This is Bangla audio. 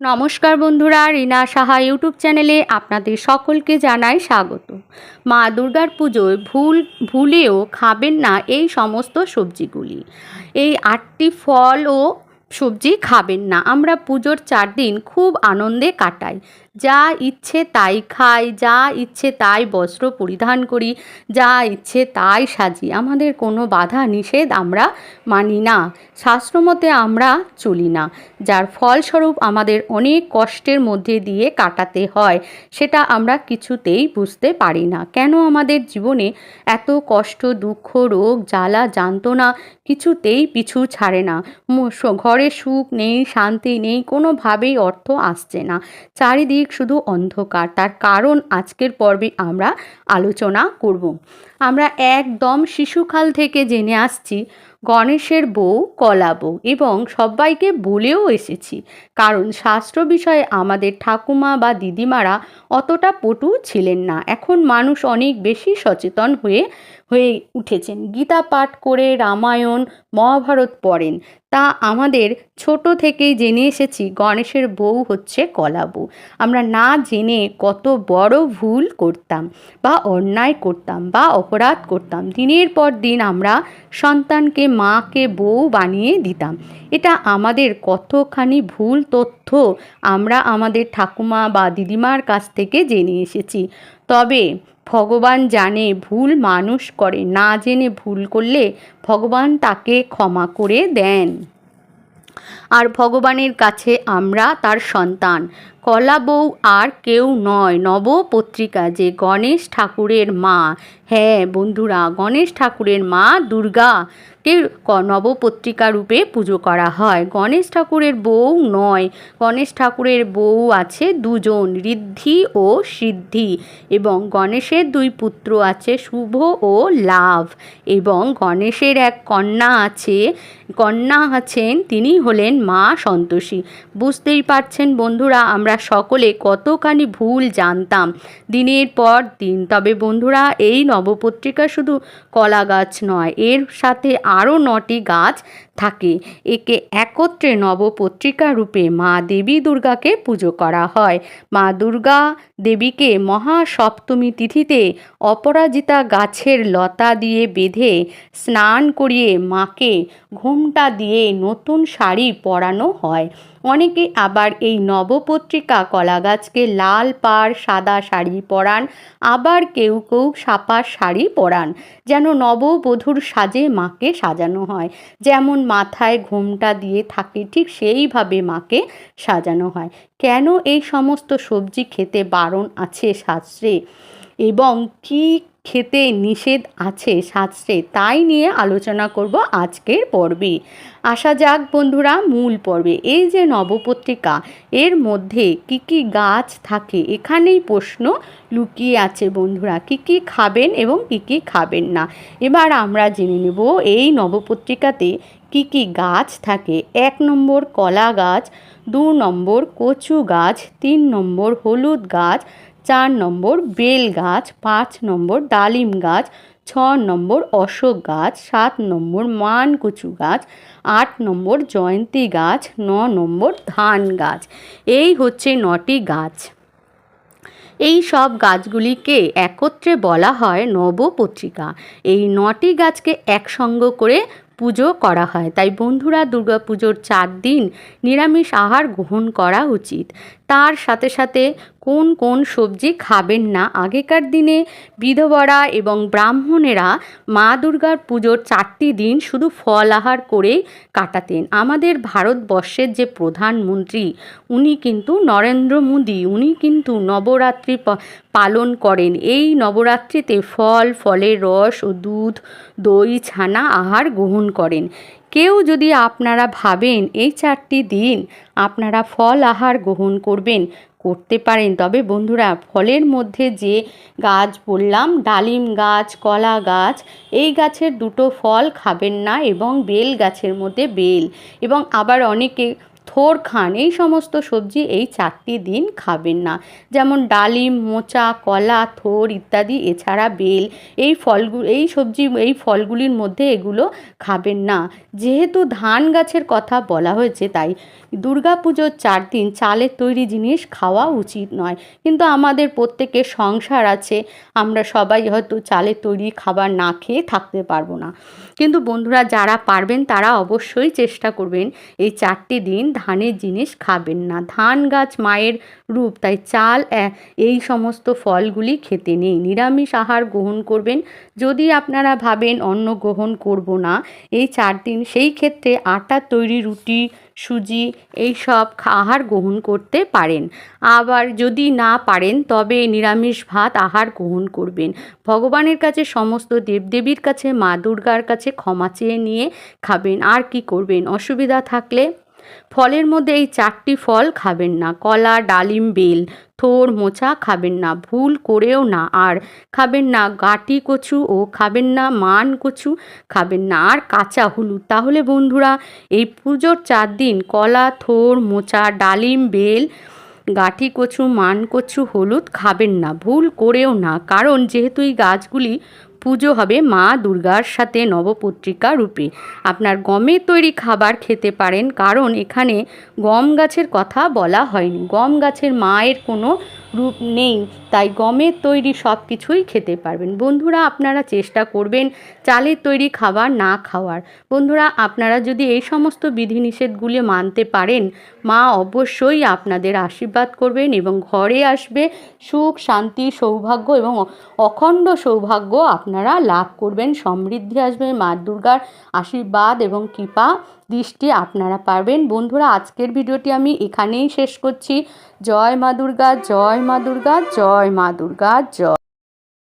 নমস্কার বন্ধুরা, রিনা সাহা ইউটিউব চ্যানেলে আপনাদের সকলকে জানাই স্বাগত। মা দুর্গার পুজোয় ভুল, ভুলেও খাবেন না এই সমস্ত সবজিগুলি। এই আটটি ফল ও সবজি খাবেন না। আমরা পুজোর চার দিন খুব আনন্দে কাটাই। যা ইচ্ছে তাই খাই, যা ইচ্ছে তাই বস্ত্র পরিধান করি, যা ইচ্ছে তাই সাজি। আমাদের কোনো বাধা নিষেধ আমরা মানি না। শাস্ত্রমতে আমরা চলি না। যার ফলস্বরূপ আমাদের অনেক কষ্টের মধ্যে দিয়ে কাটাতে হয়, সেটা আমরা কিছুতেই বুঝতে পারি না। কেন আমাদের জীবনে এত কষ্ট, দুঃখ, রোগ, জ্বালা, যন্ত্রণা কিছুতেই পিছু ছাড়ে না। ঘরে সুখ নেই, শান্তি নেই, কোনোভাবেই অর্থ আসছে না। চারিদিক শুধু অন্ধকার। তার কারণ আজকের পর্বে আমরা আলোচনা করব। আমরা একদম শিশুকাল থেকে জেনে আসছি, গণেশের বউ কলা বউ এবং সবাইকে বলেও এসেছি। কারণ শাস্ত্র বিষয়ে আমাদের ঠাকুমা বা দিদিমারা অতটা পটু ছিলেন না। এখন মানুষ অনেক বেশি সচেতন হয়ে হয়ে উঠেছেন। গীতা পাঠ করে রামায়ণ, মহাভারত পড়েন। তা আমাদের ছোট থেকেই জেনে এসেছি গণেশের বউ হচ্ছে কলা বউ আমরা না জেনে কত বড় ভুল করতাম বা অন্যায় করতাম বা অপরাধ করতাম। দিনের পর দিন আমরা সন্তানকে, মাকে, বউ বানিয়ে দিতাম। এটা আমাদের কতখানি ভুল তথ্য আমরা আমাদের ঠাকুমা বা দিদিমার কাছ থেকে জেনে এসেছি। তবে ভগবান জানে ভুল মানুষ করে, না জেনে ভুল করলে ভগবান তাকে ক্ষমা করে দেন। আর ভগবানের কাছে আমরা তার সন্তান। কলা বউ আর কেউ নয়। নবপত্রিকা যে গণেশ ঠাকুরের মা। হ্যাঁ বন্ধুরা, গণেশ ঠাকুরের মা দুর্গাকে ক- নবপত্রিকা রূপে পুজো করা হয়। গণেশ ঠাকুরের বউ নয়। গণেশ ঠাকুরের বউ আছে দুজন, ঋদ্ধি ও সিদ্ধি এবং গণেশের দুই পুত্র আছে শুভ ও লাভ এবং গণেশের এক কন্যা আছে, কন্যা আছেন, তিনি হলেন মা সন্তোষী। বুঝতেই পারছেন বন্ধুরা, আমরা সকলে কতখানি ভুল জানতাম দিনের পর দিন। তবে বন্ধুরা, এই নবপত্রিকা শুধু কলা গাছ নয়, এর সাথে আরও নটি গাছ থাকে। একে একত্রে নবপত্রিকা রূপে মা দেবী দুর্গাকে পুজো করা হয়। মা দুর্গা দেবীকে মহাসপ্তমী তিথিতে অপরাজিতা গাছের লতা দিয়ে বেঁধে স্নান করিয়ে মাকে ঘোমটা দিয়ে নতুন শাড়ি পরানো হয়। অনেকে আবার এই নবপত্রিকা কলা গাছকে লাল, পাড়, সাদা শাড়ি পরান, আবার কেউ কেউ সাপার শাড়ি পরান, যেন নববধূর সাজে মাকে সাজানো হয়। যেমন মাথায় ঘোমটা দিয়ে থাকে, ঠিক সেইভাবে মাকে সাজানো হয়। কেন এই সমস্ত সবজি খেতে বারণ আছে শাস্ত্রে? এবং কি খেতে নিষেধ আছে শাস্ত্রে, তাই নিয়ে আলোচনা করব আজকের পর্বে। আসা যাক বন্ধুরা, মূল পর্বে। এই যে নবপত্রিকা, এর মধ্যে কি কি গাছ থাকে, এখানেই প্রশ্ন লুকিয়ে আছে বন্ধুরা। কি কি খাবেন এবং কি কি খাবেন না। এবার আমরা জেনে নেব, এই নবপত্রিকাতে কি কি গাছ থাকে। এক নম্বর কলা গাছ, দু নম্বর কচু গাছ, তিন নম্বর হলুদ গাছ চার নম্বর বেল গাছ, পাঁচ নম্বর ডালিম গাছ, ছ নম্বর অশোক গাছ, সাত নম্বর মানকুচু গাছ, আট নম্বর জয়ন্তী গাছ, ন নম্বর ধান গাছ। এই হচ্ছে নটি গাছ। এই সব গাছগুলিকে একত্রে বলা হয় নবপত্রিকা। এই নটি গাছকে একসঙ্গ করে পুজো করা হয়। তাই বন্ধুরা দুর্গাপুজোর চার দিন নিরামিষ আহার গ্রহণ করা উচিত। তার সাথে সাথে কোন কোন সবজি খাবেন না। আগেকার দিনে বিধবরা এবং ব্রাহ্মণেরা মা দুর্গার পুজোর চারটি দিন শুধু ফল আহার করেই কাটাতেন। আমাদের ভারতবর্ষের যে প্রধানমন্ত্রী, উনি কিন্তু নরেন্দ্র মোদী, উনি কিন্তু নবরাত্রি পালন করেন। এই নবরাত্রিতে ফল, ফলের রস ও দুধ, দই, ছানা আহার গ্রহণ করেন। কেউ যদি আপনারা ভাবেন এই চারটি দিন আপনারা ফল আহার গ্রহণ করবেন, করতে পারেন। তবে বন্ধুরা, ফলের মধ্যে যে গাছ বললাম, ডালিম গাছ, কলা গাছ, এই গাছের দুটো ফল খাবেন না এবং বেল গাছের মধ্যে বেল। এবং আবার অনেকে থোর খান, এই সমস্ত সবজি এই চারটি দিন খাবেন না। যেমন ডালিম, মোচা, কলা, থোর ইত্যাদি, এছাড়া বেল, এই ফলগুলো এই সবজি, এই ফলগুলির মধ্যে এগুলো খাবেন না। যেহেতু ধান গাছের কথা বলা হয়েছে, তাই দুর্গা পুজোর চার দিন চালের তৈরি জিনিস খাওয়া উচিত নয়। কিন্তু আমাদের প্রত্যেকের সংসার আছে, আমরা সবাই হয়তো চালের তৈরি খাবার না খেয়ে থাকতে পারব না। কিন্তু বন্ধুরা, যারা পারবেন, তারা অবশ্যই চেষ্টা করবেন এই চারটি দিন ধানের জিনিস খাবেন না। ধান গাছ মায়ের রূপ, তাই চাল এই সমস্ত ফলগুলি খেতে নেই। নিরামিষ আহার গ্রহণ করবেন। যদি আপনারা ভাবেন অন্ন গ্রহণ করব না, এই চার দিন সেই ক্ষেত্রে আটার তৈরি, রুটি, সুজি, এই সব আহার গ্রহণ করতে পারেন। আবার যদি না পারেন, তবে নিরামিষ ভাত আহার গ্রহণ করবেন। ভগবানের কাছে সমস্ত দেবদেবীর কাছে, মা দুর্গার কাছে ক্ষমা চেয়ে নিয়ে খাবেন। আর কি করবেন? অসুবিধা থাকলে ফলের মধ্যে এই চারটি ফল খাবেন না, কলা, ডালিম, বেল, থোর, মোচা খাবেন না, ভুল করেও না, আর খাবেন না গাটি কচু ও খাবেন না মান কচু, খাবেন না, আর কাঁচা হলুদ। তাহলে বন্ধুরা, এই পুজোর চার দিন কলা, থোর, মোচা, ডালিম, বেল গাঠি কচু, মান কচু, হলুদ খাবেন না, ভুল করেও না। কারণ যেহেতু এই গাছগুলি পুজো হবে মা দুর্গার সাথে নবপত্রিকা রূপে। আপনার গমের তৈরি খাবার খেতে পারেন, কারণ এখানে গম গাছের কথা বলা হয়নি। গম গাছের মায়ের কোনো রূপ নেই, তাই গমের তৈরি সব কিছুই খেতে পারবেন। বন্ধুরা, আপনারা চেষ্টা করবেন চালের তৈরি খাবার না খাওয়ার। বন্ধুরা, আপনারা যদি এই সমস্ত বিধিনিষেধগুলি মানতে পারেন, মা অবশ্যই আপনাদের আশীর্বাদ করবেন এবং ঘরে আসবে সুখ, শান্তি, সৌভাগ্য এবং অখণ্ড সৌভাগ্য আপনারা লাভ করবেন। সমৃদ্ধি আসবে মা দুর্গার আশীর্বাদ এবং কৃপা দৃষ্টি আপনারা পারবেন বন্ধুরা, আজকের ভিডিওটি আমি এখানেই শেষ করছি। জয় মা দুর্গা, জয় মা দুর্গা জয় মা দুর্গা জয়।